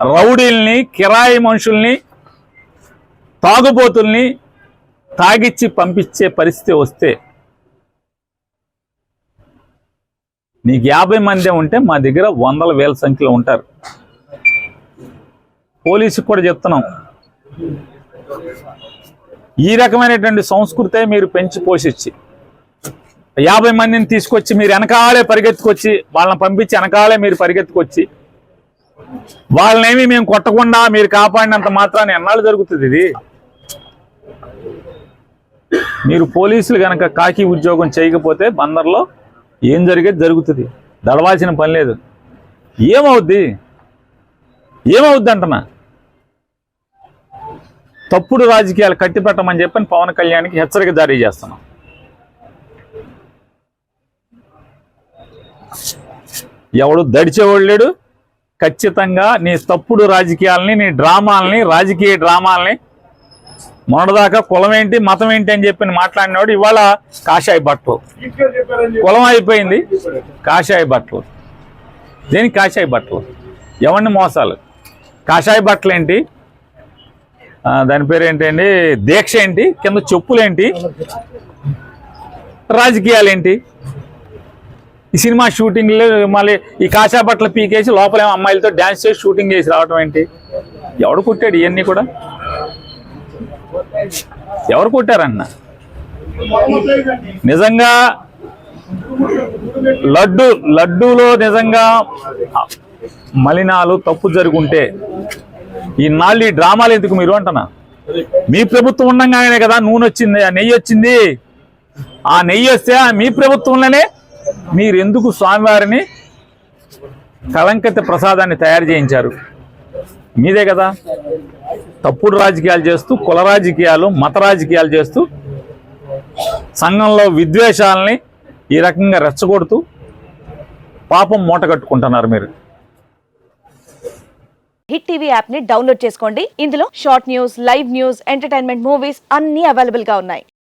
రౌడీల్ని కిరాయి మనుషుల్ని తాగుబోతుల్ని తాగిచ్చి పంపించే పరిస్థితి వస్తే నీకు యాభై మంది ఉంటే మా దగ్గర వందల వేల సంఖ్యలో ఉంటారు. పోలీసుకు కూడా చెప్తున్నాం. ఈ రకమైనటువంటి సంస్కృతే మీరు పెంచి పోషించి యాభై మందిని తీసుకొచ్చి మీరు వెనకాలే పరిగెత్తుకొచ్చి వాళ్ళని పంపించి వెనకాలే మీరు పరిగెత్తుకొచ్చి వాళ్ళనేమి మేము కొట్టకుండా మీరు కాపాడినంత మాత్రాన్ని ఎన్నాళ్ళు జరుగుతుంది ఇది? మీరు పోలీసులు గనక కాకి ఉద్యోగం చేయకపోతే బందర్లో ఏం జరిగేది? జరుగుతుంది. దడవాల్సిన పని లేదు. ఏమవుద్ది? ఏమవుద్ది అంటనా తప్పుడు రాజకీయాలు కట్టిపెట్టమని చెప్పని పవన్ కళ్యాణ్కి హెచ్చరిక జారీ చేస్తున్నాం. ఎవడు దడిచేవాడు లేడు ఖచ్చితంగా నీ తప్పుడు రాజకీయాలని నీ డ్రామాలని రాజకీయ డ్రామాలని మొన్నటిదాకా కులం ఏంటి మతం ఏంటి అని చెప్పి మాట్లాడినవాడు ఇవాళ కాషాయ బట్టలు కులం అయిపోయింది కాషాయ బట్టలు దేనికి కాషాయ బట్టలు ఎవరిని మోసాలు? కాషాయ బట్టలు ఏంటి? దాని పేరు ఏంటండి? దీక్ష ఏంటి? కింద చెప్పులేంటి రాజకీయాలు ఏంటి? ఈ సినిమా షూటింగ్లు మళ్ళీ ఈ కాషాయ బట్టలు పీకేసి లోపలేమో అమ్మాయిలతో డ్యాన్స్ చేసి షూటింగ్ చేసి రావడం ఏంటి? ఎవడు కుట్టాడు ఇవన్నీ కూడా? ఎవరు కొట్టారన్న? నిజంగా లడ్డు లడ్డూలో నిజంగా మలినాలు తప్పు జరుగుంటే ఈ నాళ్ళు ఈ డ్రామాలు ఎందుకు మీరు అంటనా మీ ప్రభుత్వం ఉండగానే కదా నూనె వచ్చింది ఆ నెయ్యి వచ్చింది ఆ నెయ్యి వస్తే ఆ మీ ప్రభుత్వంలోనే మీరెందుకు స్వామివారిని కలంకత ప్రసాదాన్ని తయారు చేయించారు? మీదే కదా. తప్పుడు రాజకీయాలు చేస్తూ కుల రాజకీయాలు మత రాజకీయాలు చేస్తూ సంఘంలో విద్వేషాలని ఈ రకంగా రెచ్చగొడుతూ పాపం మూట కట్టుకుంటున్నారు మీరు. హిట్ టీవీ యాప్ని డౌన్లోడ్ చేసుకోండి. ఇందులో short news live news entertainment movies అన్ని అవైలబుల్గా ఉన్నాయి.